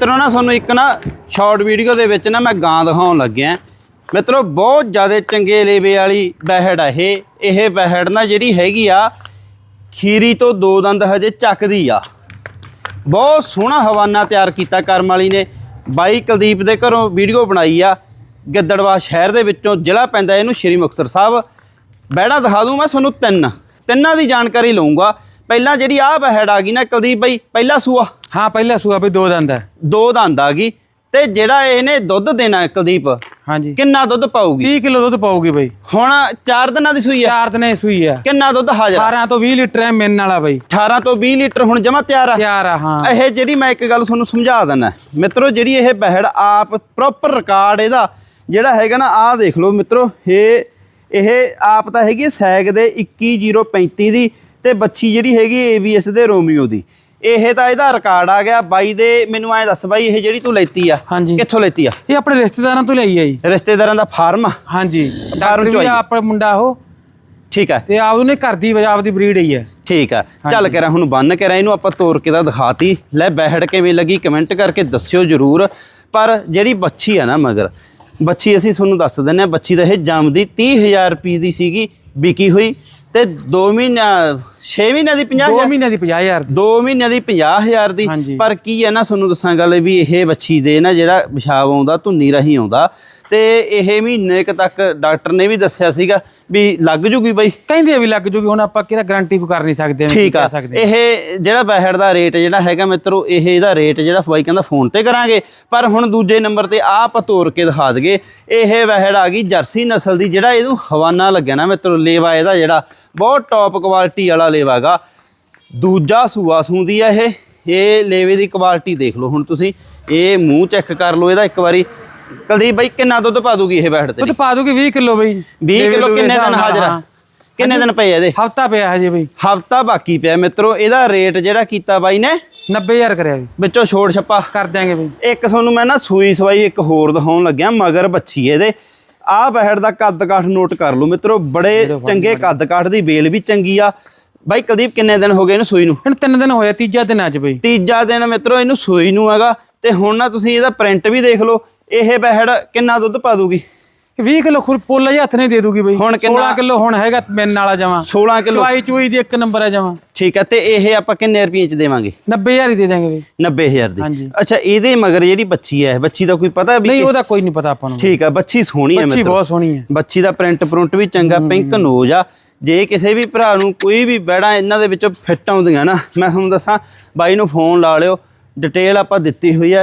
ਮਿੱਤਰੋ ਨਾ, ਤੁਹਾਨੂੰ ਇੱਕ ਨਾ ਸ਼ਾਰਟ ਵੀਡੀਓ ਦੇ ਵਿੱਚ ਨਾ ਮੈਂ ਗਾਂ ਦਿਖਾਉਣ ਲੱਗਿਆ ਮਿੱਤਰੋ, ਬਹੁਤ ਜ਼ਿਆਦਾ ਚੰਗੇ ਲੇਵੇ ਵਾਲੀ ਬਹਿੜ ਆ ਇਹ। ਇਹ ਬਹਿੜ ਨਾ ਜਿਹੜੀ ਹੈਗੀ ਆ, ਖੀਰੀ ਤੋਂ ਦੋ ਦੰਦ ਹਜੇ ਚੱਕਦੀ ਆ। ਬਹੁਤ ਸੋਹਣਾ ਹਵਾਨਾ ਤਿਆਰ ਕੀਤਾ ਕਰਮ ਵਾਲੀ ਨੇ। ਬਾਈ ਕੁਲਦੀਪ ਦੇ ਘਰੋਂ ਵੀਡੀਓ ਬਣਾਈ ਆ। ਗਿੱਦੜਵਾ ਸ਼ਹਿਰ ਦੇ ਵਿੱਚੋਂ ਜ਼ਿਲ੍ਹਾ ਪੈਂਦਾ, ਇਹਨੂੰ ਸ਼੍ਰੀ ਮੁਕਤਸਰ ਸਾਹਿਬ। ਬਹਿੜਾ ਦਿਖਾ ਦੂੰ ਮੈਂ ਤੁਹਾਨੂੰ ਤਿੰਨ। ਤਿੰਨਾਂ ਦੀ ਜਾਣਕਾਰੀ ਲਵਾਂਗਾ ਪਹਿਲਾਂ ਜਿਹੜੀ ਆਹ ਬਹਿੜ ਆ ਗਈ ਨਾ ਕੁਲਦੀਪ ਬਾਈ ਪਹਿਲਾ ਸੂਆ। ਹਾਂ ਪਹਿਲਾ ਸੂਆ ਬਈ ਦੋ ਦੰਦ ਹੈ ਦੋ ਦੰਦ ਆ ਗਈ। ਤੇ ਜਿਹੜਾ ਇਹਨੇ ਦੁੱਧ ਦੇਣਾ ਕੁਲਦੀਪ ਹਾਂਜੀ। ਕਿੰਨਾ ਦੁੱਧ ਪਾਊਗੀ? 30 ਕਿਲੋ ਦੁੱਧ ਪਾਊਗੀ ਬਈ। ਹੁਣ 4 ਦਿਨਾਂ ਦੀ ਸੂਈ ਆ। ਚਾਰ ਦਿਨੇ ਸੂਈ ਆ। ਕਿੰਨਾ ਦੁੱਧ ਹਾਜ਼ਰ ਆ? 18 ਤੋਂ 20 ਲੀਟਰ ਹੈ ਮਿੰਨ ਵਾਲਾ ਬਈ। 18 ਤੋਂ 20 ਲੀਟਰ ਹੁਣ ਜਮਾ ਤਿਆਰ ਆ। ਤਿਆਰ ਆ ਹਾਂ। ਇਹ ਜਿਹੜੀ ਮੈਂ ਇੱਕ ਗੱਲ ਤੁਹਾਨੂੰ ਸਮਝਾ ਦਿੰਦਾ। ਮਿੱਤਰੋ ਜਿਹੜੀ ਇਹ ਬਹਿੜ ਆਪ ਪ੍ਰੋਪਰ ਰਿਕਾਰਡ ਇਹਦਾ ਜਿਹੜਾ ਹੈਗਾ ਨਾ ਆਹ ਦੇਖ ਲਓ ਮਿੱਤਰੋ ਇਹ ਇਹ ਆਪ ਤਾਂ ਹੈਗੀ ਸੈਗ ਦੇ 21035 ਦੀ। ਤੇ ਬੱਚੀ ਜਿਹੜੀ ਹੈਗੀ ABS ਦੇ ਰੋਮੀਓ ਦੀ। ਇਹ ਤਾਂ ਇਹਦਾ ਰਿਕਾਰਡ ਆ ਗਿਆ। ਬਾਈ ਦੇ ਮੈਨੂੰ ਐਂ ਦੱਸ ਬਾਈ ਇਹ ਜਿਹੜੀ ਤੂੰ ਲੈਤੀ ਆ ਹਾਂਜੀ। ਕਿੱਥੋਂ ਲੈਤੀ ਆ? ਇਹ ਆਪਣੇ ਰਿਸ਼ਤੇਦਾਰਾਂ ਤੋਂ ਲਈ ਆ ਜੀ। ਰਿਸ਼ਤੇਦਾਰਾਂ ਦਾ ਫਾਰਮ ਆ? ਹਾਂਜੀ। ਡਾਕਟਰ ਚੋਂ ਵੀ ਆਈ। ਆਪਣਾ ਮੁੰਡਾ ਉਹ। ਠੀਕ ਹੈ ਤੇ ਆਪ ਉਹਨੇ ਕਰਦੀ ਆਪਦੀ ਬਰੀਡ ਹੀ ਹੈ ਠੀਕ ਆ। ਚੱਲ ਕੇ ਹੁਣ ਬੰਨ ਕੇ ਇਹਨੂੰ ਆਪਾਂ ਤੋੜ ਕੇ ਤਾਂ ਦਿਖਾਤੀ। ਲੈ ਬਹਿੜ ਕਿਵੇਂ ਲੱਗੀ ਕਮੈਂਟ ਕਰਕੇ ਦੱਸਿਓ ਜਰੂਰ। ਪਰ ਜਿਹੜੀ ਬੱਚੀ ਆ ਨਾ ਮਗਰ ਬੱਚੀ ਅਸੀਂ ਤੁਹਾਨੂੰ ਦੱਸ ਦਿੰਨੇ ਆ ਬੱਚੀ ਦਾ ਇਹ ਜੰਮਦੀ 30000 ਰੁਪਏ ਦੀ ਸੀਗੀ ਵਿਕੀ ਹੋਈ। ਤੇ 2 ਮਹੀਨਾ 6 ਮਹੀਨਿਆਂ ਦੀ 50 2 ਮਹੀਨੇ ਦੀ 50000 ਦੀ। 2 ਮਹੀਨਿਆਂ ਦੀ 50000 ਦੀ। ਪਰ ਕੀ ਹੈ ਨਾ ਤੁਹਾਨੂੰ ਦੱਸਾਂ ਗੱਲ ਵੀ ਇਹ ਬੱਚੀ ਦੇ ਨਾ ਜਿਹੜਾ ਪਿਸ਼ਾਬ ਆਉਂਦਾ ਧੁੰਨੀ ਰਹੀ ਆਉਂਦਾ। ਤੇ ਇਹ ਮਹੀਨੇ ਕ ਤੱਕ ਡਾਕਟਰ ਨੇ ਵੀ ਦੱਸਿਆ ਸੀਗਾ ਵੀ ਲੱਗ ਜੂਗੀ ਬਈ। ਕਹਿੰਦੇ ਆ ਵੀ ਲੱਗ ਜੂਗੀ ਹੁਣ ਆਪਾਂ ਕਿਹੜਾ ਗਾਰੰਟੀ ਕੋ ਕਰ ਨਹੀਂ ਸਕਦੇ ਠੀਕ ਆ। ਸਕਦੇ ਇਹ ਜਿਹੜਾ ਬਹਿੜ ਦਾ ਰੇਟ ਜਿਹੜਾ ਹੈਗਾ ਮਿੱਤਰੋ ਇਹ ਇਹਦਾ ਰੇਟ ਜਿਹੜਾ ਬਾਈ ਕਹਿੰਦਾ ਫੋਨ ਤੇ ਕਰਾਂਗੇ। ਪਰ ਹੁਣ ਦੂਜੇ ਨੰਬਰ ਤੇ ਆਹ ਆਪਾਂ ਤੋਰ ਕੇ ਦਿਖਾ ਦਈਏ। ਇਹ ਬਹਿੜ ਆ ਗਈ ਜਰਸੀ ਨਸਲ ਦੀ ਜਿਹੜਾ ਇਹਨੂੰ ਹਵਾਨਾ ਲੱਗਿਆ ਨਾ ਮਿੱਤਰੋ ਲੇਵਾ ਇਹਦਾ ਜਿਹੜਾ। ਬਹੁਤ ਟੌਪ ਕੁਆਲਿਟੀ ਵਾਲਾ ਲੇਵਾ ਹੈਗਾ। ਦੂਜਾ ਸੂਆ ਸੂੰਦੀ ਆ ਇਹ। ਇਹ ਲੇਵੇ ਦੀ ਕੁਆਲਿਟੀ ਦੇਖ ਲਓ ਹੁਣ ਤੁਸੀਂ। ਇਹ ਮੂੰਹ ਚੈੱਕ ਕਰ ਲਓ ਇਹਦਾ ਇੱਕ ਵਾਰੀ। ਕੁਲਦੀਪ ਬਾਈ ਕਿੰਨਾ ਦੁੱਧ ਪਾ ਦੂਗੀ ਇਹ ਬਹਿੜ ਤੇ? ਤਾਂ ਪਾ ਦੂਗੀ 20 ਕਿਲੋ ਬਈ। 20 ਕਿਲੋ ਕਿੰਨੇ ਦਿਨ ਹਾਜ਼ਰ ਆ? ਕਿੰਨੇ ਦਿਨ ਪਏ ਇਹਦੇ? ਹਫਤਾ ਪਿਆ ਹਜੇ ਬਈ। ਹਫਤਾ ਬਾਕੀ ਪਿਆ। ਮਿੱਤਰੋ ਇਹਦਾ ਰੇਟ ਜਿਹੜਾ ਕੀਤਾ ਬਾਈ ਨੇ 90000 ਕਰਿਆ ਵੀ ਵਿੱਚੋਂ ਛੋੜ ਛੱਪਾ। ਕਰ ਦਿਆਂਗੇ ਬਈ। ਇੱਕ ਤੁਹਾਨੂੰ ਮੈਂ ਨਾ ਸੂਈ ਸਵਾਈ ਇੱਕ ਹੋਰ ਦਿਖਾਉਣ ਲੱਗਿਆ ਮਗਰ ਬੱਚੀ ਇਹਦੇ। ਆਹ ਬਹਿੜ ਦਾ ਕੱਦ ਕਾਠ ਨੋਟ ਕਰ ਲਓ ਮਿੱਤਰੋ ਬੜੇ ਚੰਗੇ ਕੱਦ ਕਾਠ ਦੀ ਬੇਲ ਵੀ ਚੰਗੀ ਆ। ਬਾਈ ਕੁਲਦੀਪ ਕਿੰਨੇ ਦਿਨ ਹੋ ਗਏ ਇਹਨੂੰ ਸੂਈ ਨੂੰ? ਹੁਣ ਤਿੰਨ ਦਿਨ ਹੋਇਆ ਤੀਜਾ ਦਿਨ ਅੱਜ ਬਈ। ਤੀਜਾ ਦਿਨ ਮਿੱਤਰੋ ਇਹਨੂੰ ਸੂਈ ਨੂੰ ਹੈਗਾ। ਤੇ ਹੁਣ ਨਾ ਤੁਸੀਂ ਇਹਦਾ ਪ੍ਰਿੰਟ ਵੀ ਦੇਖ ਲਓ। ਇਹ ਬਹਿੜ ਕਿੰਨਾ ਦੁੱਧ ਪਾ ਦੂਗੀ? 20 ਕਿਲੋ ਖੁਰ ਪੋਲਾ ਜਿਹਾ ਹੱਥ ਨਹੀਂ ਦੇ ਦੂਗੀ ਬਈ। ਹੁਣ ਕਿੰਨਾ- 16 ਕਿਲੋ ਹੁਣ ਹੈਗਾ ਮਿੰਨ ਵਾਲਾ ਜਮਾ 16 ਕਿਲੋ। ਚੁਆਈ ਚੁਈ ਦੀ ਇੱਕ ਨੰਬਰ ਹੈ ਜਮਾ ਠੀਕ ਹੈ ਤੇ ਇਹ ਆਪਾਂ ਕਿੰਨੇ ਰੁਪਏ ਚ ਦੇਵਾਂਗੇ? 90000 ਹੀ ਦੇ ਦਾਂਗੇ ਬਈ। 90000 ਦੀ। ਅੱਛਾ ਇਹਦੇ ਮਗਰ ਜਿਹੜੀ ਬੱਚੀ ਹੈ ਬੱਚੀ ਦਾ ਕੋਈ ਪਤਾ ਵੀ ਨਹੀਂ ਉਹਦਾ ਕੋਈ ਨਹੀਂ ਪਤਾ ਆਪਾਂ ਨੂੰ। ਠੀਕ ਆ ਬੱਚੀ ਸੋਹਣੀ ਹੈ ਬੱਚੀ ਬਹੁਤ ਸੋਹਣੀ ਹੈ ਬੱਚੀ ਦਾ ਪ੍ਰਿੰਟ ਪ੍ਰਿੰਟ ਵੀ ਚੰਗਾ ਪਿੰਕ ਨੋਜ ਆ। ਜੇ ਕਿਸੇ ਵੀ ਭਰਾ ਨੂੰ ਕੋਈ ਵੀ ਬੈੜਾ ਇਹਨਾਂ ਦੇ ਵਿੱਚੋਂ ਫਿੱਟ ਆਉਂਦੀਆਂ ਨਾ ਮੈਂ ਤੁਹਾਨੂੰ ਦੱਸਾਂ ਬਾਈ ਨੂੰ ਫੋਨ ਲਾ ਲਿਓ। ਡਿਟੇਲ ਆਪਾਂ ਦਿੱਤੀ ਹੋਈ ਆ।